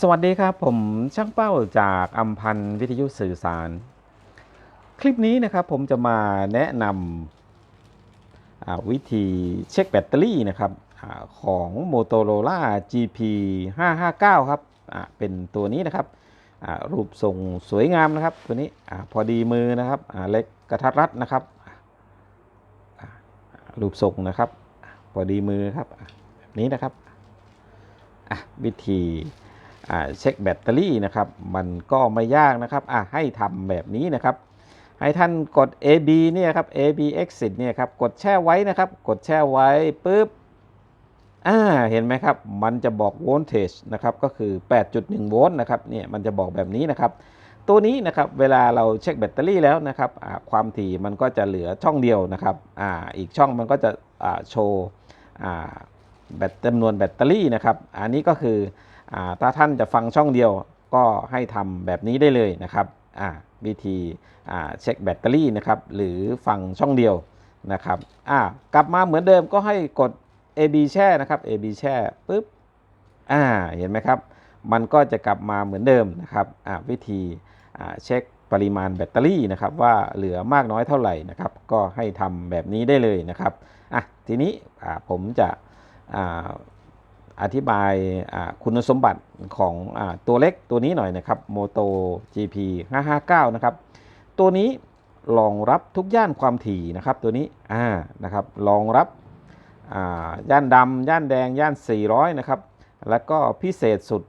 สวัสดีครับ ผมช่างเป้าจากอัมพันธ์วิทยุสื่อสาร คลิปนี้นะครับผมจะมาแนะนำวิธีเช็คแบตเตอรี่นะครับอของ Motorola GP 559 ครับเป็นตัวนี้นะครับรูปทรงสวยงามนะครับตัวนี้อพอดีมือนะครับเล็กกระทัดรัดนะครับรูปทรงนะครับ พอดีมือครับนี้นะครับวิธี เช็คแบตเตอรี่นะครับ มันก็ไม่ยากนะครับอะให้ทำแบบนี้นะครับ ให้ท่านกด AB เนี่ยครับ AB exit เนี่ยครับ กดแช่ไว้นะครับ กดแช่ไว้ปุ๊บอ่าเห็นไหมครับ มันจะบอก voltage นะครับก็คือ 8.1 โวลต์นะครับเนี่ยมันจะบอกแบบนี้นะครับ ตัวนี้นะครับเวลาเราเช็คแบตเตอรี่แล้วนะครับความถี่มันก็จะเหลือช่องเดียวนะครับอ่าอีกช่องมันก็จะอ่าโชว์อ่าแบตจำนวนแบตเตอรี่นะครับ อันนี้ก็คือ ถ้าท่านจะฟังช่องเดียวก็ให้ทำแบบนี้ได้เลยนะครับวิธีเช็คแบตเตอรี่นะครับหรือฟังช่องเดียวนะครับกลับมาเหมือนเดิมก็ให้กด AB แช่นะครับ AB แช่ปุ๊บอ่าเห็นไหมครับ มันก็จะกลับมาเหมือนเดิมนะครับวิธีเช็คปริมาณแบตเตอรี่นะครับว่าเหลือมากน้อยเท่าไหร่นะครับ ก็ให้ทำแบบนี้ได้เลยนะครับอะทีนี้ผมจะ อธิบายคุณสมบัติของอตัวเล็กตัวนี้หน่อยนะครับ Moto GP 559 นะครับ ตัวนี้รองรับทุกย่านความถี่นะครับตัวนี้อ่านะครับรองรับย่านดำย่านแดงย่าน 400 นะครับ แล้วก็พิเศษสุด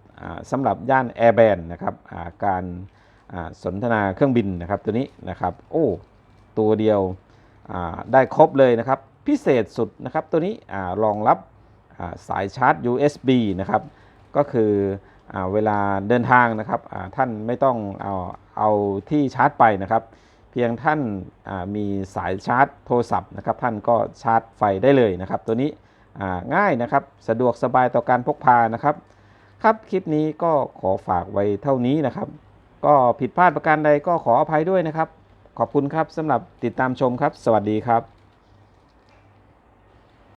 สำหรับย่าน Airband นะครับาการสนทนาเครื่องบินนะครับตัวนี้นะครับโอ้ตัวเดียวได้ครบเลยนะครับ พิเศษสุดนะครับตัวนี้อรองรับ สายชาร์จ USB นะครับ ก็คืออเวลาเดินทางนะครับท่านไม่ต้องเอาเอาที่ชาร์จไปนะครับ เพียงท่านามีสายชาร์จโทรศัพท์นะครับ ท่านก็ชาร์จไฟได้เลยนะครับ ตัวนี้ง่ายนะครับสะดวกสบายต่อการพกพานะครับ ครับคลิปนี้ก็ขอฝากไว้เท่านี้นะครับ ก็ผิดพลาดประการใดก็ขออภัยด้วยนะครับ ขอบคุณครับสำหรับติดตามชมครับ สวัสดีครับ